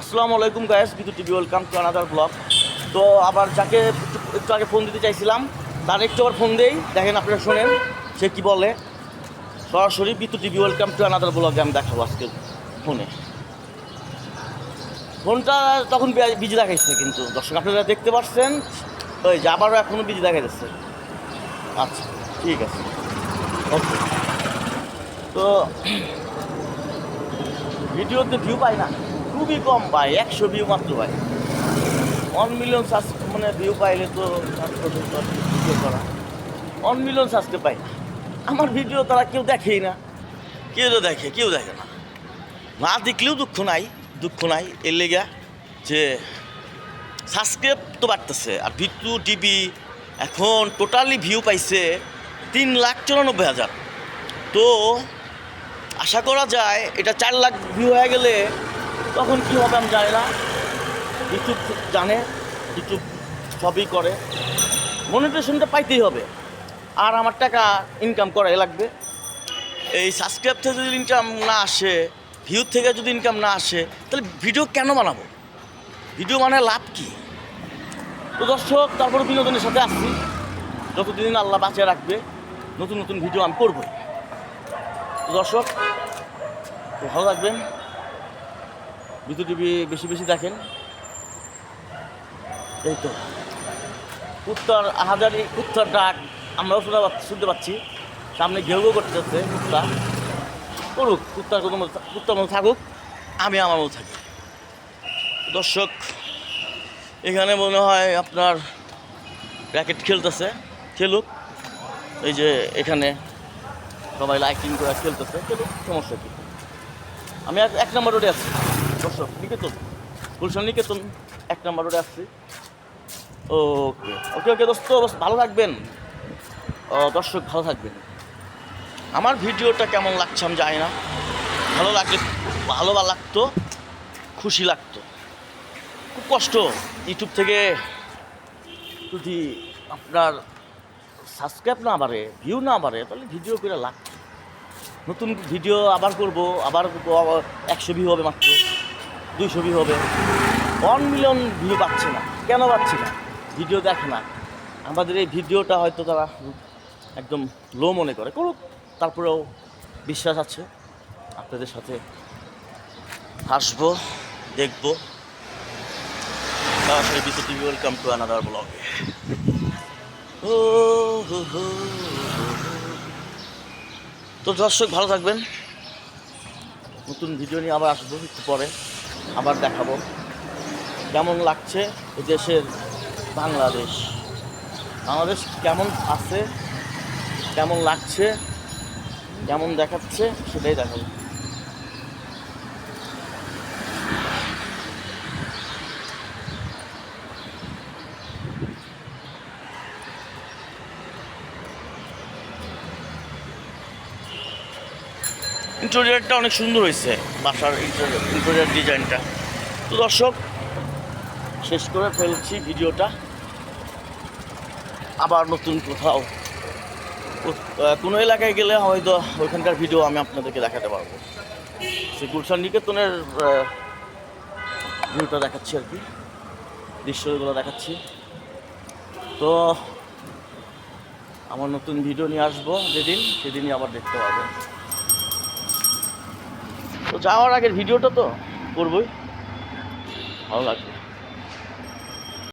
আসসালামু আলাইকুম guys Bidu TV welcome to another blog তো আবার যাকে একটু- আগে ফোন দিতে চাইছিলাম, তার একটু আবার ফোন দেই, দেখেন আপনারা শোনেন, সে কি বলে? সরাসরি Bitu TV welcome to another ব্লগে আমি দেখাবো আজকে ফোনে ফোনটা তখন বিজি দেখাইছে কিন্তু, দর্শক আপনারা দেখতে পাচ্ছেন ওই যে আবারও এখনও বিজি দেখা যাচ্ছে। আচ্ছা ঠিক আছে। ওকে তো, ভিডিওতে ভিউ পাই না। খুবই কম পাই একশো ভিউ মাত্র পাই ওয়ান মিলিয়ন সাবস মানে ভিউ পাইলে তো ভিডিও করা। ওয়ান মিলিয়ন সাবস্ক্রাইব পাই না। আমার ভিডিও তারা কেউ দেখেই না। কেউ দেখে কেউ দেখে না। না দেখলেও দুঃখ নাই দুঃখ নাই। এর লেগে যে সাবস্ক্রাইব তো বাড়তেছে, আর ভিটু টিভি এখন টোটালি ভিউ পাইছে তিন লাখ চুরানব্বই হাজার। তো আশা করা যায়, এটা চার লাখ ভিউ হয়ে গেলে তখন কী হবে আমি জানি না। ইউটিউব জানে ইউটিউব সবই করে। মনিটেশনটা পাইতেই হবে। আর আমার টাকা ইনকাম করাই লাগবে। এই সাবস্ক্রাইব থেকে যদি ইনকাম না আসে ভিউ থেকে যদি ইনকাম না আসে, তাহলে ভিডিও কেন বানাবো? ভিডিও মানে লাভ কি? তো দর্শক, তারপরে বিনোদনের সাথে আসছি। যতদিন আল্লাহ বাঁচিয়ে রাখবে, নতুন নতুন ভিডিও আমি করব দর্শক, ভালো থাকবেন। বিদ্যু টিভি বেশি বেশি দেখেন। এই তো। কুত্তার হাজারি কুত্তার ডাক, আমরাও শুনে শুনতে পাচ্ছি। সামনে ঘেউ করতে যাচ্ছে কুত্তা। করুক কুত্তার কোনো কুত্তার মতো থাকুক, আমি আমার মতো থাকি। দর্শক, এখানে মনে হয় আপনার র্যাকেট খেলতেছে, খেলুক। এই যে এখানে সবাই লাইটিং করে খেলতেছে, খেলুক, সমস্যা কি? আমি এক নম্বর রোডে আছি। দর্শক নিকেতন। গুলশান নিকেতন। এক নম্বর রোডে আসছি। ওকে ওকে ওকে, দোস্ত ভালো থাকবেন। দর্শক, ভালো থাকবেন। আমার ভিডিওটা কেমন লাগছে আমি জানি না। ভালো লাগলে, ভালো লাগতো, খুশি লাগতো। খুব কষ্ট। ইউটিউব থেকে যদি আপনার সাবস্ক্রাইব না বাড়ে, ভিউ না বাড়ে, তাহলে ভিডিও করে লাভ নতুন ভিডিও আবার করব, আবার একশো ভিউ হবে মাত্র। দুইশো ভিউ হবে। ওয়ান মিলিয়ন ভিউ পাচ্ছে না। কেন পাচ্ছে না? ভিডিও দেখে না। আমাদের এই ভিডিওটা হয়তো তারা একদম লো মনে করে। করুক তারপরেও বিশ্বাস আছে। আপনাদের সাথে হাসবো, দেখব। ওয়েলকাম টু আনাদার ব্লগ তো দর্শক, ভালো থাকবেন। নতুন ভিডিও নিয়ে আবার আসব একটু পরে। আবার দেখাবো। কেমন লাগছে দেশের বাংলাদেশ? বাংলাদেশ কেমন আছে, কেমন লাগছে, কেমন দেখাচ্ছে সেটাই দেখাবো। ইন্টেরিয়ারটা অনেক সুন্দর হয়েছে, বাসার ইন্টেরিয়ার ডিজাইনটা তো দর্শক, শেষ করে ফেলছি ভিডিওটা। আবার নতুন কোথাও, কোনো এলাকায় গেলে হয়তো ওইখানকার ভিডিও আমি আপনাদেরকে দেখাতে পারব। সে গুলশান নিকেতনের ভিউটা দেখাচ্ছি আর কি, দৃশ্যগুলো দেখাচ্ছি। তো আমার নতুন ভিডিও নিয়ে আসব যেদিন, সেদিনই আবার দেখতে পারবেন। তো যাওয়ার আগের ভিডিওটা তো করবই। ভালো লাগবে।